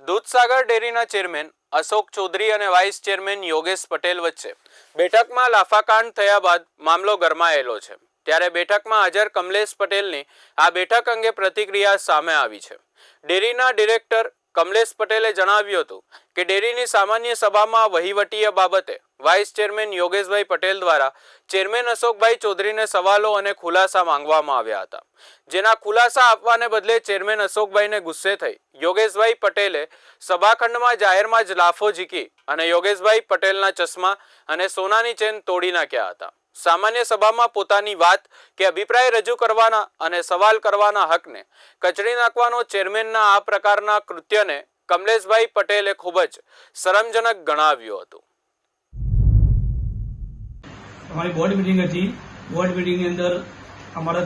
દૂધસાગર ડેરીના ચેરમેન અશોક ચૌધરી અને vice chairman Yogesh Patel વચ્ચે બેઠકમાં લાફાકાંડ થયા બાદ મામલો ગરમાયેલો છે. ત્યારે બેઠકમાં હાજર કમલેશ પટેલની આ બેઠક અંગે પ્રતિક્રિયા સામે આવી છે. ડેરીના ડિરેક્ટર કમલેશ પટેલે જણાવ્યું હતું કે ડેરીની સામાન્ય સભામાં વહીવટીય બાબતે વાઇસ ચેરમેન યોગેશભાઈ પટેલ દ્વારા ચેરમેન અશોકભાઈ ચૌધરીને સવાલો અને ખુલાસા માંગવામાં આવ્યા હતા. જેના ખુલાસા આપવાને બદલે ચેરમેન અશોકભાઈને ગુસ્સે થઈ. યોગેશભાઈ પટેલે સભાખંડમાં જાહેરમાં જ લાફો ઝીકી અને યોગેશભાઈ પટેલના ચશ્મા અને સોનાની ચેન તોડી નાખ્યા હતા. સામાન્ય સભામાં પોતાની વાત કે અભિપ્રાય રજૂ કરવાના અને સવાલ કરવાના હકને કચડી નાખવાનો ચેરમેનના આ પ્રકારના કૃત્યને કમલેશભાઈ પટેલે ખૂબ જ શરમજનક ગણાવ્યું હતું. અમારી બોર્ડ મિટિંગ હતી. બોર્ડ મિટિંગની અંદર અમારા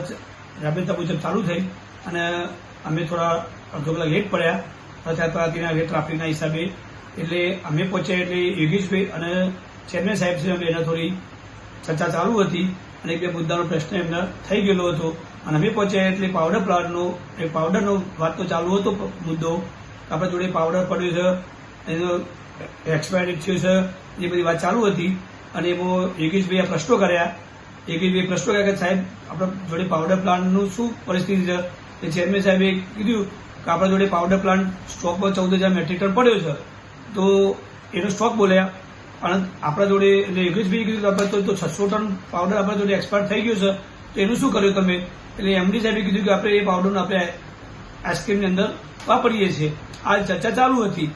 રાબેતા મુજબ ચાલુ થઈ અને અમે થોડા અડધો કલાક લેટ પડ્યા. થતા હતા ત્યાં લેટ ટ્રાફિકના હિસાબે એટલે અમે પહોંચ્યા એટલે યોગેશભાઈ અને ચેરમેન સાહેબ છે અમે એના થોડી ચર્ચા ચાલુ હતી અને એક બે મુદ્દાનો પ્રશ્ન એમને થઈ ગયેલો હતો. અને અમે પહોંચ્યા એટલે પાવડર પ્લાન્ટનો એ પાવડરનો વાત તો ચાલુ હતો મુદ્દો. આપણા જોડે પાવડર પડ્યો છે, એનો એક્સપાયરી થયું છે, એ બધી વાત ચાલુ હતી. અને એમાં યોગેશભાઈ આ પ્રશ્નો કર્યા. યોગેશભાઈ પ્રશ્નો કર્યા કે સાહેબ, આપણા જોડે પાવડર પ્લાન્ટનું શું પરિસ્થિતિ છે? તે ચેરમેન સાહેબે કીધું કે આપણા જોડે પાવડર પ્લાન્ટ સ્ટોકમાં ચૌદ હજાર મેટ્રિક ટન પડ્યો છે. તો એનો સ્ટોક બોલ્યા. અને આપણા જોડે એટલે યોગેશભાઈ કીધું આપણે તો છસો ટન પાવડર આપણા જોડે એક્સપાયર થઈ ગયો છે. તો એનું શું કર્યું તમે? એટલે એમડી સાહેબે કીધું કે આપણે એ પાવડરને આપણે આઈસ્ક્રીમની અંદર વાપરીએ છીએ. આ ચર્ચા ચાલુ હતી.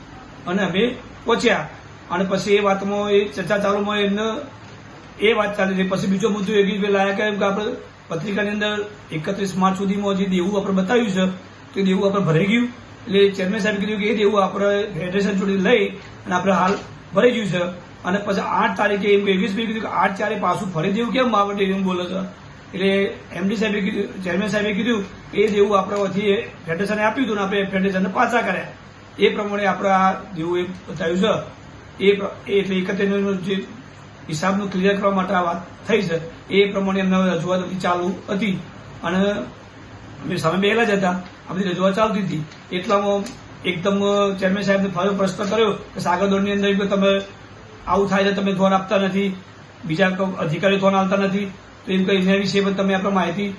અને અમે પહોંચ્યા. અને પછી એ વાતમાં, એ ચર્ચા ચાલુમાં એમને એ વાત ચાલી રહી. પછી બીજો મુદ્દો યોગેશભાઈ લાયા કે એમ કે આપણે પત્રિકાની અંદર એકત્રીસ માર્ચ સુધીમાં જે દેવું આપણે બતાવ્યું છે, તે દેવું આપણે ભરાઈ ગયું. એટલે ચેરમેન સાહેબ કીધું કે એ દેવું આપણે ફેડરેશન જોડે લઈ અને આપણે હાલ ભરાઈ ગયું છે. અને પછી આઠ તારીખે એમ એવીસ બી કીધું કે આઠ ચારે પાછું ફરી દેવું કેમ માવટે એમ બોલે છે. એટલે એમડી સાહેબે કીધું, ચેરમેન સાહેબે કીધું એ દેવું આપણે વચ્ચે ફેડરેશને આપ્યું હતું ને આપણે ફેડરેશનને પાછા કર્યા. એ પ્રમાણે આપણે આ દેવું એ બતાવ્યું છે. એ એ એટલે એકત્રીનો જે હિસાબનું ક્લિયર કરવા માટે આ વાત થઈ છે, એ પ્રમાણે એમને રજૂઆત બધી ચાલુ હતી. અને અમે સામે બેહેલા જ હતા. આ રજૂઆત ચાલતી હતી. એટલામાં એકદમ ચેરમેન સાહેબને ફરી પ્રશ્ન કર્યો કે સાગરદોડની અંદર કે તમે આવું થાય છે તમે ધોન આપતા નથી, બીજા અધિકારી ધોન આપતા નથી. તો એમ કઈ એના વિશે પણ તમે આપણે માહિતી